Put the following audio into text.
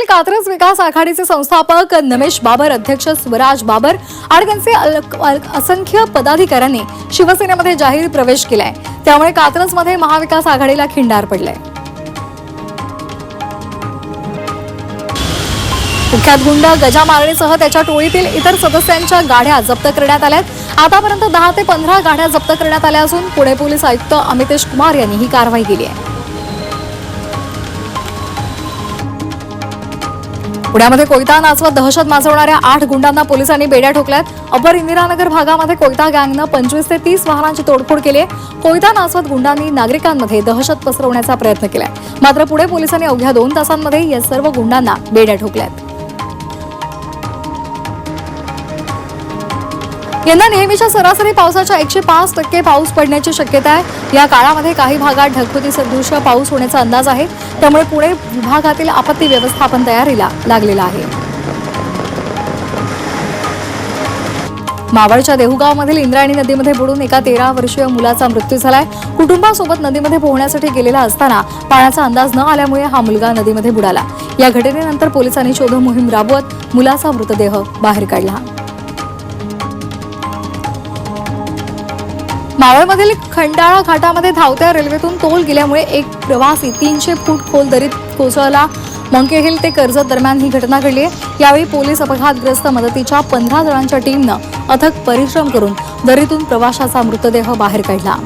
पुण्यातील कात्रज विकास आघाडीचे संस्थापक नमेश बाबर अध्यक्ष स्वराज बाबर आणि त्यांचे असंख्य पदाधिकाऱ्यांनी शिवसेनेमध्ये जाहीर प्रवेश केलाय. त्यामुळे कात्रजमध्ये महाविकास आघाडीला खिंडार पडलाय. कुख्यात गुंड गजा मारणीसह त्याच्या टोळीतील इतर सदस्यांच्या गाड्या जप्त करण्यात आल्यात. आतापर्यंत दहा ते पंधरा गाड्या जप्त करण्यात आल्या असून पुणे पोलीस आयुक्त अमितेश कुमार यांनी ही कारवाई केली आहे. पुण्यामध्ये कोयता नाचवत दहशत माजवणाऱ्या आठ गुंडांना पोलिसांनी बेड्या ठोकल्यात. अपर इंदिरानगर भागामध्ये कोयता गँगनं पंचवीस ते तीस वाहनांची तोडफोड केली कोयता नाचवत गुंडांनी नागरिकांमध्ये दहशत पसरवण्याचा प्रयत्न केलाय. मात्र पुणे पोलिसांनी अवघ्या दोन तासांमध्ये या सर्व गुंडांना बेड्या ठोकल्यात. यंदा नेहमीच्या सरासरी पावसाच्या एकशे पाच टक्के पाऊस पडण्याची शक्यता आहे. या काळामध्ये काही भागात ढगफुटी सदृश पाऊस होण्याचा अंदाज आहे. त्यामुळे पुणे विभागातील आपत्ती व्यवस्थापन तयारीला लागलेला आहे. मावळच्या देहुगावमधील इंद्रायणी नदीमध्ये बुडून एका तेरा वर्षीय मुलाचा मृत्यू झालाय. कुटुंबासोबत नदीमध्ये पोहण्यासाठी गेलेला असताना पाण्याचा अंदाज न आल्यामुळे हा मुलगा नदीमध्ये बुडाला. या घटनेनंतर पोलिसांनी शोध मोहीम राबवत मुलाचा मृतदेह बाहेर काढला. मावळमधील खंडाळा घाटामध्ये धावत्या रेल्वेतून तोल गेल्यामुळे एक प्रवासी तीनशे फूट खोल दरीत कोसळला. मंके हिल ते कर्जत दरम्यान ही घटना घडली आहे. यावेळी पोलीस अपघातग्रस्त मदतीच्या पंधरा जणांच्या टीमनं अथक परिश्रम करून दरीतून प्रवाशाचा मृतदेह बाहेर काढला.